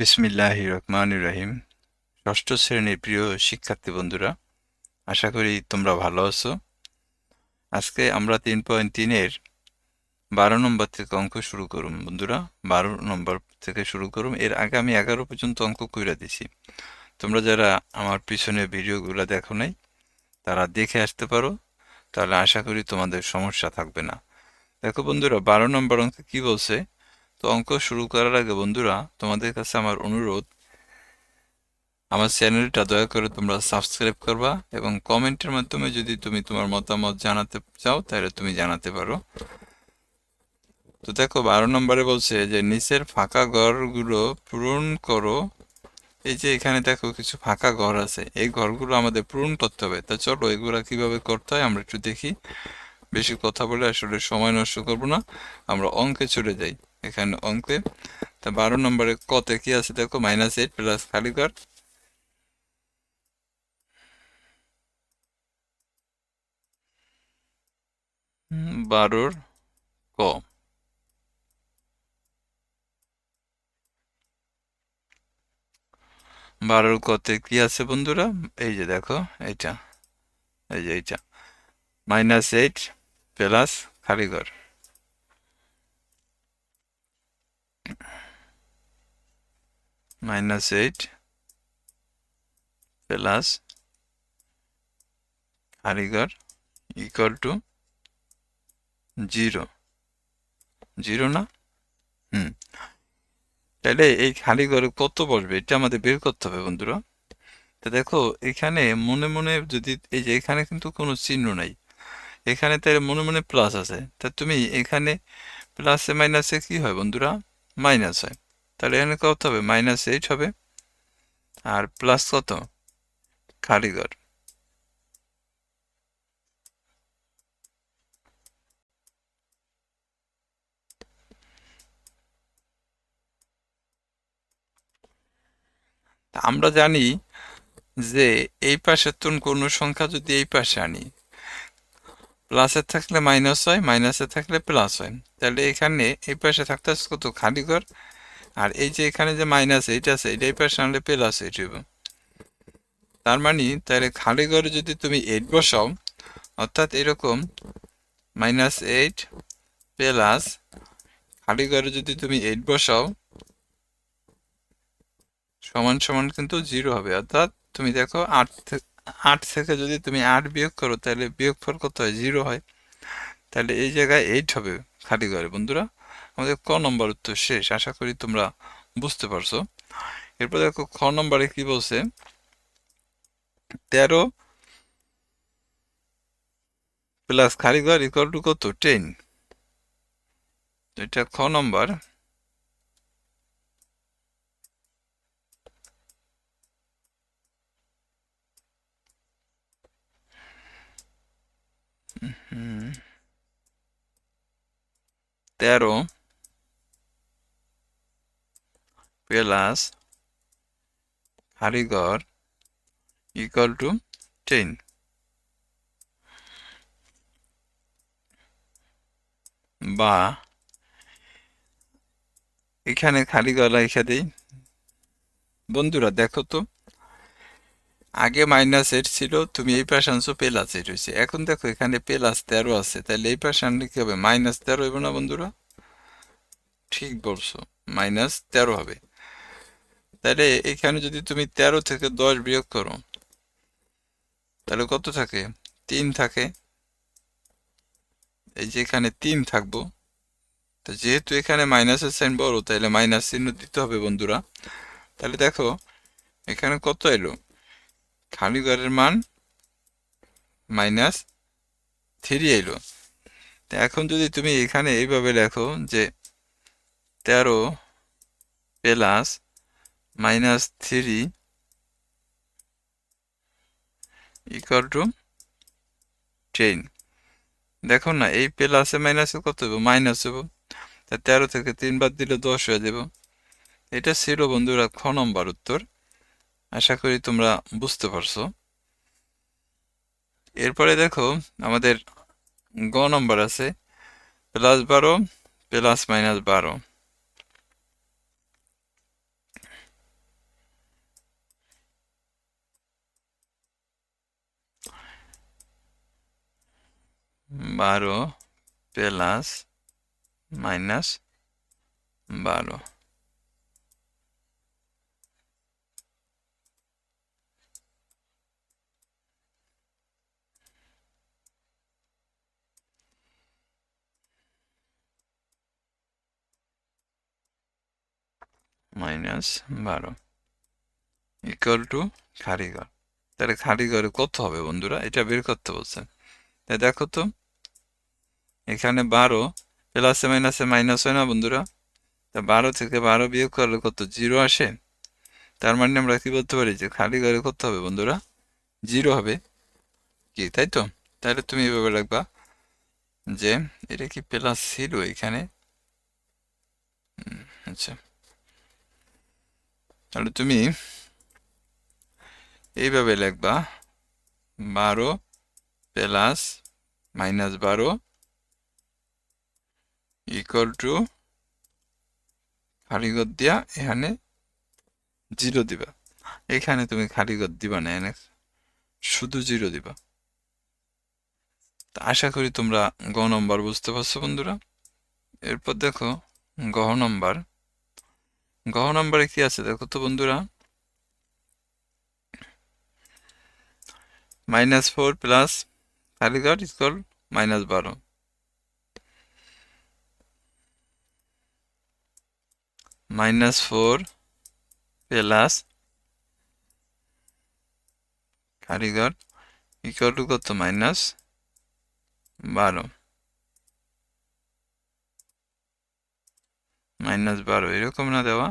বিসমিল্লাহ রহমান রহিম ষষ্ঠ শ্রেণির প্রিয় শিক্ষার্থী বন্ধুরা, আশা করি তোমরা ভালো আছো। আজকে আমরা তিন পয়েন্ট তিনের বারো নম্বর থেকে অঙ্ক শুরু করুম বন্ধুরা। বারো নম্বর থেকে শুরু করুম এর আগে আমি এগারো পর্যন্ত অঙ্ক কইরা দিছি। তোমরা যারা আমার পিছনে ভিডিওগুলো দেখো নাই, তারা দেখে আসতে পারো। তাহলে আশা করি তোমাদের সমস্যা থাকবে না। দেখো বন্ধুরা, বারো নম্বর অঙ্ক কি বলছে? তো অঙ্ক শুরু করার আগে বন্ধুরা, তোমাদের কাছে আমার অনুরোধ, আমার চ্যানেলটা দয়া করে তোমরা সাবস্ক্রাইব করবা এবং কমেন্টের মাধ্যমে যদি তুমি তোমার মতামত জানাতে চাও, তাহলে তুমি জানাতে পারো। তো দেখো, বারো নম্বরে বলছে যে, নিচের ফাঁকা ঘরগুলো পূরণ করো। এই যে এখানে দেখো কিছু ফাঁকা ঘর আছে। এই ঘরগুলো আমাদের পূরণ করতে হবে। তা চলো, এগুলা কীভাবে করতে হয় আমরা একটু দেখি। বেশি কথা বলে আসলে সময় নষ্ট করব না। আমরা অঙ্কে চলে যাই। এখানে অঙ্কে তা বারো নম্বরে কতে? কি আছে দেখো? মাইনাস এইট প্লাস খালি ঘর। বারোর ক। বারোর কতে কি আছে বন্ধুরা? এই যে দেখো, এইটা। এই যে এইটা। মাইনাস এইট প্লাস খালি ঘর। মাইনাস এইট প্লাস খালিঘর ইকুয়াল টু জিরো জিরো না? হুম। তাহলে এই ঘরে কত বসবে? এটা আমাদের বের করতে হবে বন্ধুরা। তো দেখো, এখানে মনে মনে যদি, এই যে এখানে কিন্তু কোনো চিহ্ন নাই। এখানে তাহলে মনে মনে প্লাস আছে। তা তুমি এখানে প্লাসে মাইনাসে কি হয় বন্ধুরা? মাইনাস হয়। তাহলে এখানে কত হবে? মাইনাস এইট হবে। আর প্লাস কত? খালিঘর আমরা জানি যে এই পাশের তুন কোনো সংখ্যা যদি এই পাশে আনি প্লাসে থাকলে মাইনাস হয়, মাইনাসে থাকলে প্লাস হয়। তাহলে এখানে এই পাশে থাকতে কত? খালি ঘর। আর এই যে এখানে যে মাইনাস, এইট আছে এটা এই পাশে আনলে প্লাস এইট হইব তার মানে তাহলে খালি ঘরে যদি তুমি এইট বসাও, অর্থাৎ এরকম মাইনাস এইট প্লাস খালি যদি তুমি এইট বসাও, সমান সমান কিন্তু জিরো হবে। অর্থাৎ তুমি দেখো আট আট থেকে যদি তুমি আট বিয়োগ করো, তাহলে বিয়োগফল কত হয়? জিরো হয়। তাহলে এই জায়গায় এইট হবে খালি ঘরে। বন্ধুরা, আমাদের ক নম্বর উত্তর শেষ? আশা করি তোমরা বুঝতে পারছ। এরপর দেখো, খ নম্বরে কি বলছে? তেরো প্লাস খালি ঘর ইকুয়াল টু কত? টেন এটা খ নম্বর। তেরো প্লাস কারিগর ইকুয়াল টু টেন বা এখানে খালি গলা দিই বন্ধুরা দেখো তো। আগে মাইনাস এইট ছিল, তুমি এই পাশে আনছো প্লাস এইট হয়েছে। এখন দেখো, এখানে প্লাস তেরো আছে। তাহলে এই পাশে আনলে কি হবে। মাইনাস তেরো হবে না, বন্ধুরা? ঠিক বলছো। মাইনাস তেরো হবে। তাহলে এখানে যদি তুমি তেরো থেকে দশ বিয়োগ করো, তাহলে কত থাকে? তিন থাকে। এই যে এখানে তিন থাকব, তো যেহেতু এখানে মাইনাসের সাইন বড়, তাহলে মাইনাস চিহ্ন দিতে হবে, বন্ধুরা। তাহলে দেখো, এখানে কত এলো? খালি ঘরের মান মাইনাস থ্রি এলো এখন যদি তুমি এখানে এইভাবে লেখো যে তেরো plus minus three equal to ten. দেখো না, এই প্লাসে মাইনাসে কত হব মাইনাস হব তা তেরো থেকে তিন বাদ দিলে দশ হয়ে যাব এটা ছিল বন্ধুরা খ নম্বর উত্তর। আশা করি তোমরা বুঝতে পারছ। এরপরে দেখো, আমাদের গ নম্বর আছে, প্লাস বারো, প্লাস মাইনাস বারো। বারো, প্লাস মাইনাস বারো। মাইনাস বারো ইকুয়াল টু খারিঘর তাহলে খারিঘরে কত হবে বন্ধুরা? এটা বের করতে বলছেন। তাই দেখো তো, এখানে বারো প্লাসে মাইনাসে মাইনাস হয় না বন্ধুরা? তা বারো থেকে বারো বিয়োগ করলে কত? জিরো আসে। তার মানে আমরা কি বলতে পারি যে খালি ঘরে কত হবে বন্ধুরা? জিরো হবে। কি, তাই তো? তাহলে তুমি এভাবে রাখবা যে এটা কি প্লাস ছিল এখানে? আচ্ছা। তাহলে তুমি এইভাবে লিখবা, বারো প্লাস মাইনাস বারো ইকুয়াল টু খালিগর দিয়া এখানে জিরো দিবা। এখানে তুমি খালিগর দিবা না এনে শুধু জিরো দিবা। তা আশা করি তোমরা গ নম্বর বুঝতে পারছ বন্ধুরা। এরপর দেখো গহ নম্বর গহ নম্বরে কি আছে? দেখো তো বন্ধুরা। মাইনাস ফোর প্লাস কালীঘাট ইকুয়াল মাইনাস বারো। মাইনাস ফোর প্লাস কালীঘাট ইকুয়াল টু কত? মাইনাস বারো। মাইনাস বারো, এরকম না দেওয়া?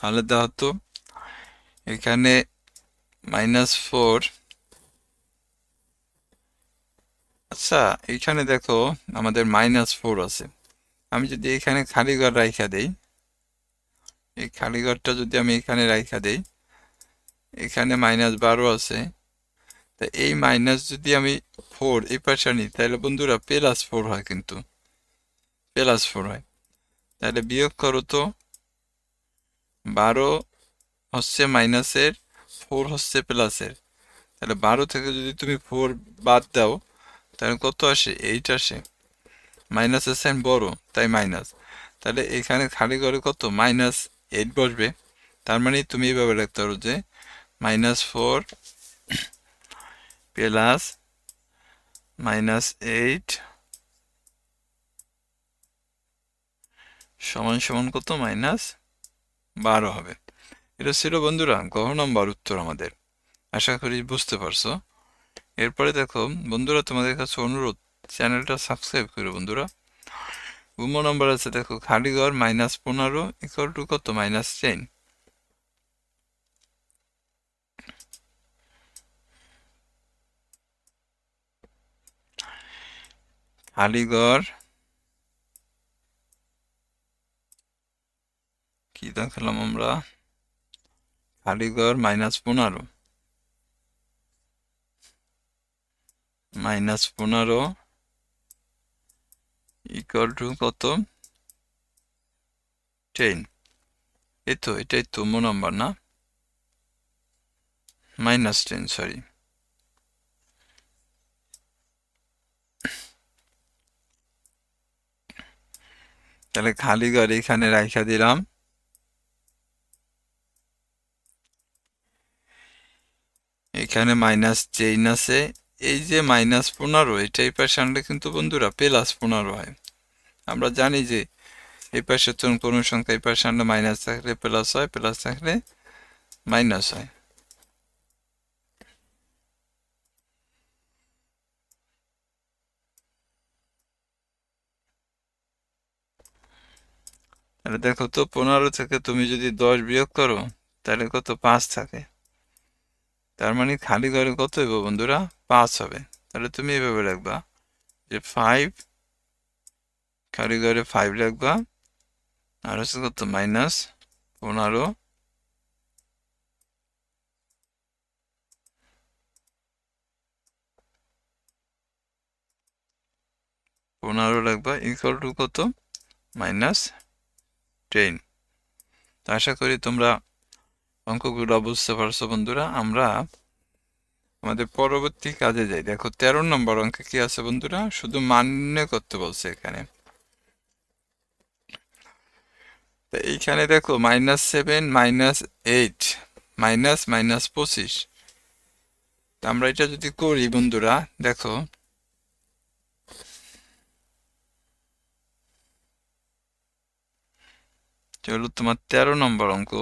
তাহলে দেওয়া হতো এখানে মাইনাস ফোর আচ্ছা এখানে দেখো আমাদের মাইনাস ফোর আছে। আমি যদি এখানে খালি ঘর রাইখা দেই, এই খালি ঘরটা যদি আমি এখানে রাইখা দেই, এখানে মাইনাস বারো আছে। তা এই মাইনাস যদি আমি ফোর এই পাশে নিই তাহলে বন্ধুরা প্লাস ফোর হয় কিন্তু। প্লাস ফোর হয়। তাহলে বিয়োগ করো তো বারো হচ্ছে মাইনাসের ফোর হচ্ছে প্লাসের তাহলে বারো থেকে যদি তুমি ফোর বাদ দাও, তাহলে কত আসে? এইট আসে। মাইনাসের সাইন বড়, তাই মাইনাস তাহলে এখানে খালি করে কত? মাইনাস এইট বসবে। তার মানে তুমি এইভাবে রাখতে পারো যে minus four plus minus eight সমান সমান কত? মাইনাস বারো হবে। এটা ছিল বন্ধুরা গহ নম্বর উত্তর আমাদের। আশা করি বুঝতে পারছ। এরপরে দেখো, বন্ধুরা, তোমাদের কাছে অনুরোধ, চ্যানেলটা সাবস্ক্রাইব করো বন্ধুরা। গুম নম্বর আছে, দেখো খালি ঘর মাইনাস পনেরো ইকুয়াল টু কত? মাইনাস টেন খালি কি দেখালাম আমরা? ঘর মাইনাস পনেরো। মাইনাস পনেরো ইকুয়াল টু কত? টেন এই তো, এটাই তো মো নাম্বার না? মাইনাস টেন সরি তাহলে খালি ঘর এখানে রাইখা দিলাম। এখানে মাইনাস চেইন আছে, এই যে মাইনাস পনেরো এটা এই পাশে আনলে কিন্তু বন্ধুরা প্লাস পনেরো হয়। আমরা জানি যে এই পাশে কোনো সংখ্যা, এই পাশে আনলে মাইনাস থাকলে প্লাস হয় প্লাস থাকলে মাইনাস হয়। তাহলে দেখো তো, পনেরো থেকে তুমি যদি দশ বিয়োগ করো, তাহলে কত? পাঁচ থাকে। তার মানে খালি ঘরে কত হইব বন্ধুরা? পাঁচ হবে। তাহলে তুমি এভাবে রাখবা যে ফাইভ খালি ঘরে ফাইভ রাখবা। আর হচ্ছে কত? মাইনাস পনেরো। পনেরো রাখবা ইকুয়াল টু কত? মাইনাস টেন আশা করি তোমরা অঙ্কগুলো বুঝতে পারছ বন্ধুরা? আমরা আমাদের পরবর্তী কাজে যাই। দেখো, তেরো নম্বর অঙ্কে কি আছে বন্ধুরা? শুধু মান্য করতে বলছে এখানে। এইখানে দেখো minus seven minus eight minus minus পঁচিশ। আমরা এটা যদি করি বন্ধুরা, দেখো। চলো তোমার তেরো নম্বর অঙ্ক।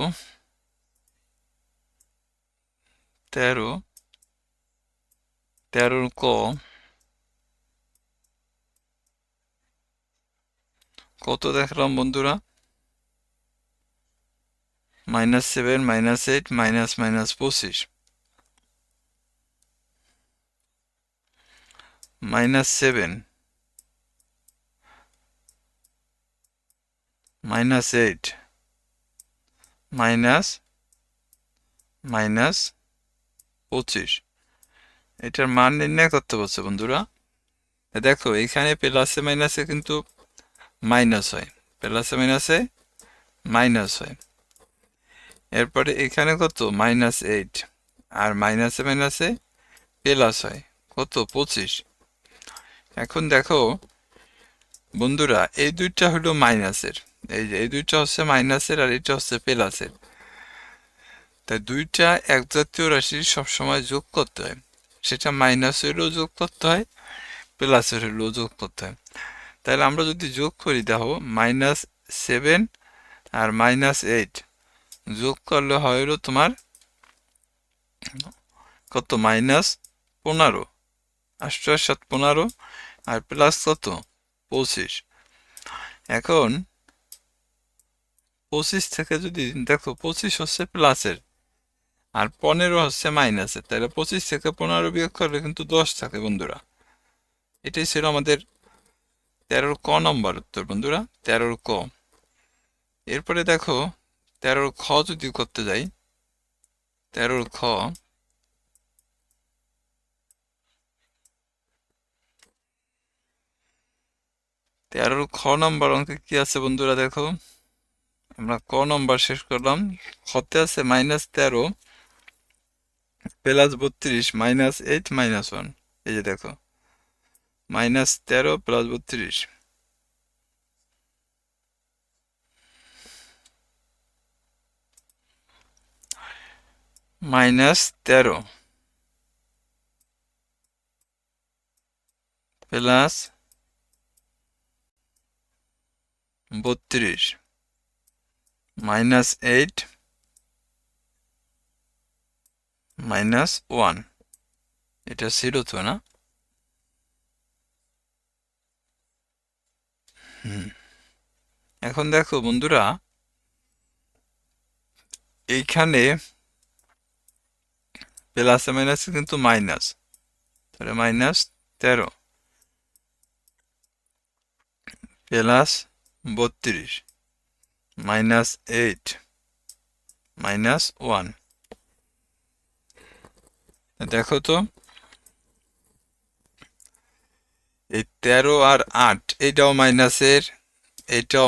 তেরো তেরোর ক কত দেখলাম বন্ধুরা minus seven minus eight minus minus পঁচিশ minus seven minus eight minus minus পঁচিশ। এটার মান নির্ণয় করতে বলছে বন্ধুরা। দেখো, এখানে প্লাসে মাইনাসে কিন্তু মাইনাস হয়। প্লাসে মাইনাসে মাইনাস হয়। এরপরে এখানে কত? মাইনাস এইট আর মাইনাসে মাইনাসে প্লাস হয়। কত? পঁচিশ। এখন দেখো, বন্ধুরা, এই দুইটা হলো মাইনাসের এই যে, এই দুইটা হচ্ছে মাইনাসের আর এটা হচ্ছে প্লাসের তাই দুইটা এক জাতীয় রাশি সবসময় যোগ করতে হয়। সেটা মাইনাসেরও যোগ করতে হয় প্লাসের হলেও যোগ করতে হয়। তাহলে আমরা যদি যোগ করি দেখো, মাইনাস সেভেন আর মাইনাস এইট যোগ করলে হয় হলো তোমার কত? মাইনাস পনেরো আষ্ট সাত পনেরো আর প্লাস কত? পঁচিশ। এখন পঁচিশ থেকে যদি দেখো, পঁচিশ হচ্ছে প্লাসের। আর পনেরো হচ্ছে মাইনাসের তাহলে পঁচিশ থেকে পনেরো বিয়োগ করলে কিন্তু দশ থাকে বন্ধুরা। এটাই ছিল আমাদের তেরোর ক নম্বর উত্তর বন্ধুরা, তেরোর ক। এরপরে দেখো, তেরোর খ যদি করতে যাই, তেরোর খ। তেরোর খ নম্বর অঙ্কে কি আছে বন্ধুরা দেখো? আমরা ক নম্বর শেষ করলাম। খতে আছে মাইনাস তেরো। প্লাস বত্রিশ, মাইনাস এইট, মাইনাস ওয়ান। এই যে দেখো, মাইনাস তেরো প্লাস বত্রিশ। মাইনাস তেরো প্লাস বত্রিশ। মাইনাস এইট মাইনাস ওয়ান এটা ছিল তো, না? এখন দেখো বন্ধুরা, এইখানে প্লাসে মাইনাসে কিন্তু মাইনাস তাহলে মাইনাস তেরো। প্লাস বত্রিশ। মাইনাস এইট মাইনাস ওয়ান দেখো তো। এই তেরো আর আট এইটাও মাইনাসের এইটাও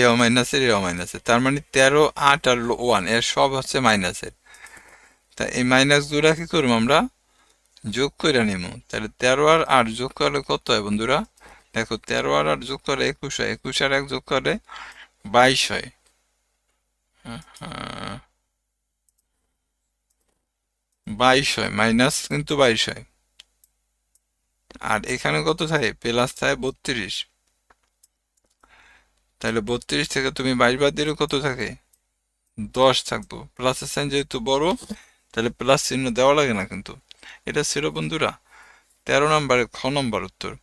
এও মাইনাসের এও মাইনাসের। তার মানে তেরো, আট আর ওয়ান, এর সব হচ্ছে মাইনাসের। তা এই মাইনাস দুটা কি করব আমরা? যোগ করে নিব। তাহলে তেরো আর আট যোগ করলে কত হয় বন্ধুরা? দেখো, তেরো আর আট যোগ করলে একুশ হয়। একুশ আর এক যোগ করলে বাইশ হয়। বাইশ হয়, মাইনাস কিন্তু বাইশ হয়। আর এখানে কত থাকে? প্লাস থাকে বত্রিশ। তাহলে বত্রিশ থেকে তুমি বাইশ বাদ দিলে কত থাকে? দশ থাকব। প্লাসের সাইন যেহেতু বড়, তাহলে প্লাস চিহ্ন দেওয়া লাগে না কিন্তু। এটা ছিল বন্ধুরা, তেরো নম্বরে খ নম্বর উত্তর।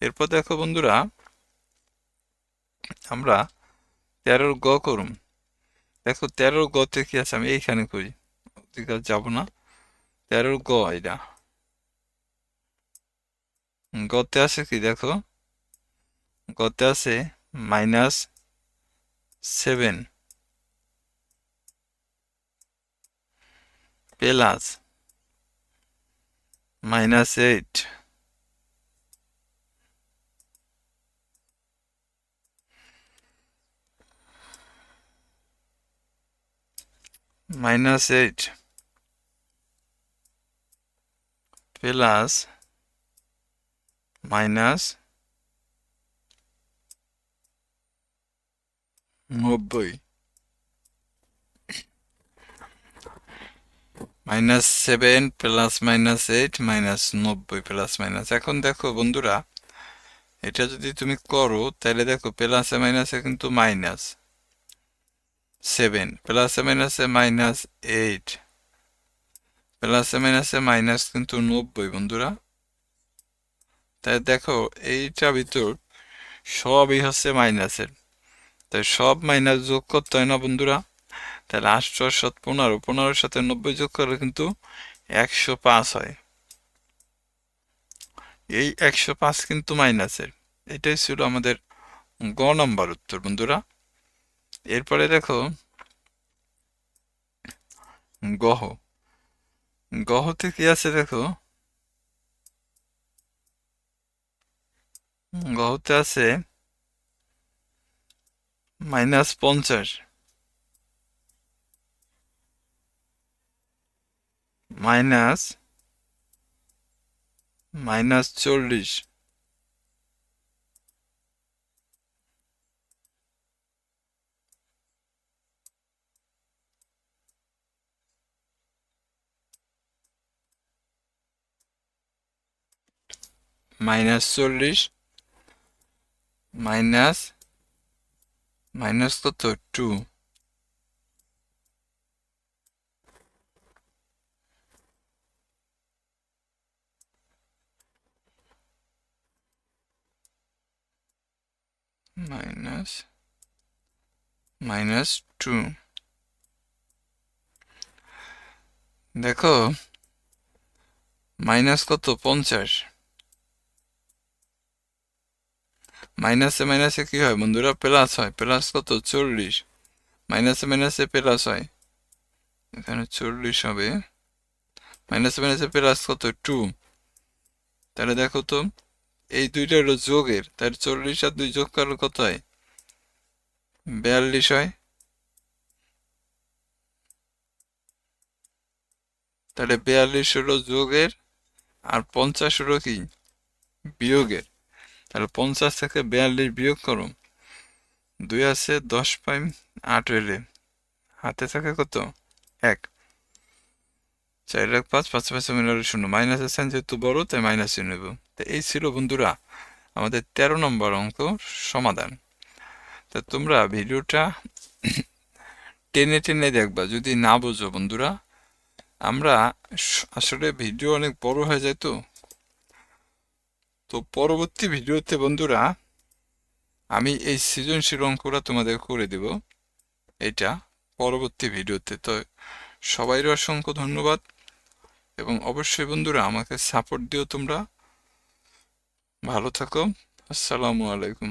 এরপর দেখো বন্ধুরা, আমরা তেরোর গ করুম দেখো তেরোর গতে কি আছে? আমি এইখানে করি। যাব না। তেরোর গ এটা গতে আছে কি দেখো গতে আছে minus seven plus minus eight minus eight plus minus নব্বই। Minus seven plus minus eight minus নব্বই প্লাস মাইনাস। এখন দেখো বন্ধুরা, এটা যদি তুমি করো, তাহলে দেখো প্লাসে মাইনাসে কিন্তু মাইনাস সেভেন, প্লাসে মাইনাসে মাইনাস এইট। প্লাসে মাইনাসে মাইনাস কিন্তু নব্বই বন্ধুরা তাই দেখো এইটা ভিতর সবই হচ্ছে মাইনাসের তাই সব মাইনাস যোগ করতে হয় না, বন্ধুরা। তাহলে আটশো সাত পনেরো পনেরোর সাথে নব্বই যোগ করলে কিন্তু একশো পাঁচ হয়। এই একশো পাঁচ কিন্তু মাইনাসের এটাই ছিল আমাদের গ নম্বর উত্তর, বন্ধুরা। এরপরে দেখো, গহ। গহতে কি আছে দেখো? গহতে আছে মাইনাস পঞ্চাশ। মাইনাস মাইনাস চল্লিশ। মাইনাস চল্লিশ মাইনাস মাইনাস কত? টু মাইনাস মাইনাস টু দেখো মাইনাস কত? পঞ্চাশ। মাইনাসে মাইনাসে কি হয়, বন্ধুরা? প্লাস হয়। প্লাস কত? চল্লিশ। মাইনাসে মাইনাসে প্লাস হয়। এখানে চল্লিশ হবে। মাইনাসে মাইনাসে প্লাস কত? টু তাহলে দেখো তো, এই দুইটা হলো যোগের। তার চল্লিশ আর দুই যোগ করলে কত হয়? বিয়াল্লিশ হয়। তাহলে বিয়াল্লিশ হলো যোগের আর পঞ্চাশ হলো কি? বিয়োগের। তাহলে পঞ্চাশ থেকে বিয়াল্লিশ বিয়োগ করো দুই আছে, দশ পাই আট এলে হাতে থাকে কত? এক। চার এক পাঁচ পাঁচ পাঁচ মিলার শূন্য। মাইনাসের সাইন যেহেতু বড়, তাই মাইনাসে নেব। তো এই ছিল বন্ধুরা আমাদের তেরো নম্বর অঙ্ক সমাধান। তা তোমরা ভিডিওটা টেনে টেনে দেখবা। যদি না বোঝো বন্ধুরা, আমরা আসলে ভিডিও অনেক বড় হয়ে যায় তো। তো পরবর্তী ভিডিওতে বন্ধুরা, আমি এই সৃজনশীল অঙ্কটা তোমাদের করে দেব। এটা পরবর্তী ভিডিওতে। তো সবাইরও অসংখ্য ধন্যবাদ এবং অবশ্যই বন্ধুরা আমাকে সাপোর্ট দিও তোমরা। ভালো থাকো। আসসালামু আলাইকুম।